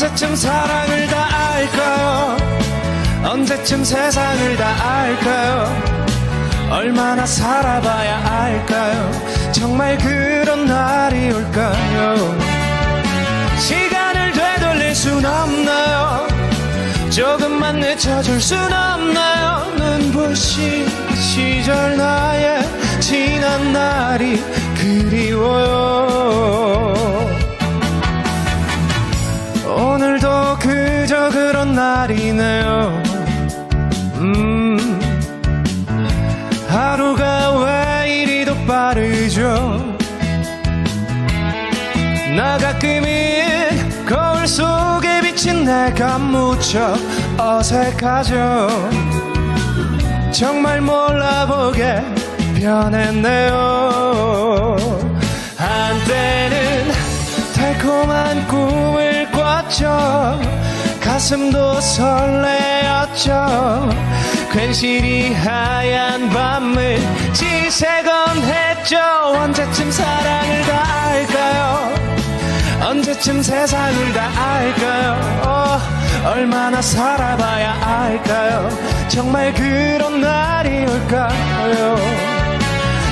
언제쯤 사랑을 다 알까요? 언제쯤 세상을 다 알까요? 얼마나 살아봐야 알까요? 정말 그런 날이 올까요? 시간을 되돌릴 순 없나요? 조금만 늦춰줄 순 없나요? 눈부신 시절 나의 지난 날이 날이네요. 음 하루가 왜 이리도 빠르죠? 나 가끔은 거울 속에 비친 내가 무척 어색하죠. 정말 몰라보게 변했네요. 한때는 달콤한 꿈을 꿨죠 가슴도 설레었죠. 괜시리 하얀 밤을 지새건 했죠. 언제쯤 사랑을 다 알까요? 언제쯤 세상을 다 알까요? 어, 얼마나 살아봐야 알까요? 정말 그런 날이 올까요?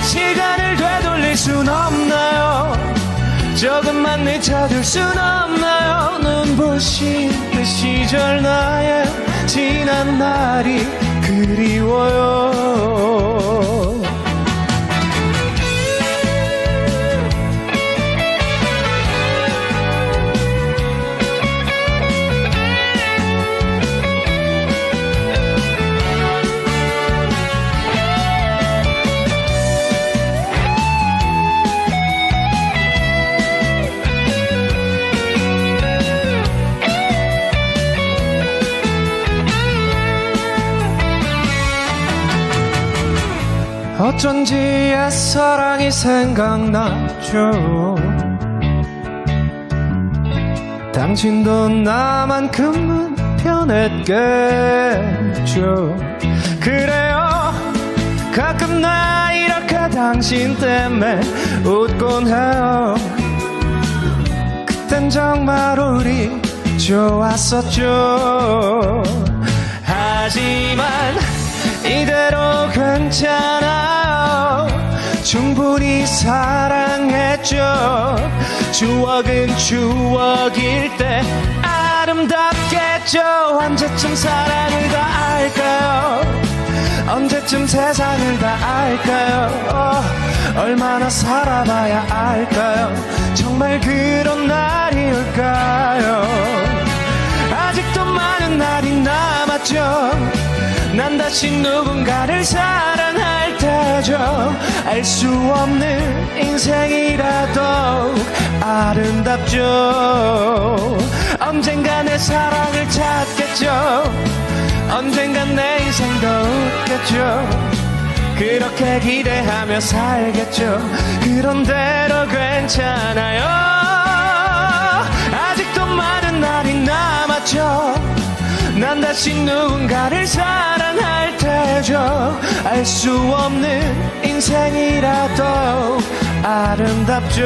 시간을 되돌릴 순 없나요? 조금만 늦춰줄 순 없나요? 눈부신 날이 그리워요 어쩐지 옛사랑이 생각나죠. 당신도 나만큼은 변했겠죠. 그래요. 가끔 나 이렇게 당신 때문에 웃곤 해요. 그땐 정말 우리 좋았었죠 사랑했죠. 추억은 추억일 때 아름답겠죠. 언제쯤 사랑을 다 알까요? 언제쯤 세상을 다 알까요? 어, 얼마나 살아봐야 알까요? 정말 그런 날이 올까요? 아직도 많은 날이 남았죠. 난 다시 누군가를 사랑 할 테죠. 알수 없는 인생이라도 아름답죠. 언젠가 내 사랑을 찾겠죠. 언젠간 내 인생도 웃겠죠. 그렇게 기대하며 살겠죠. 그런 대로 괜찮아요. 아직도 많은 날이 남았죠. 난 다시 누군가를 알 수 없는 인생이라도 아름답죠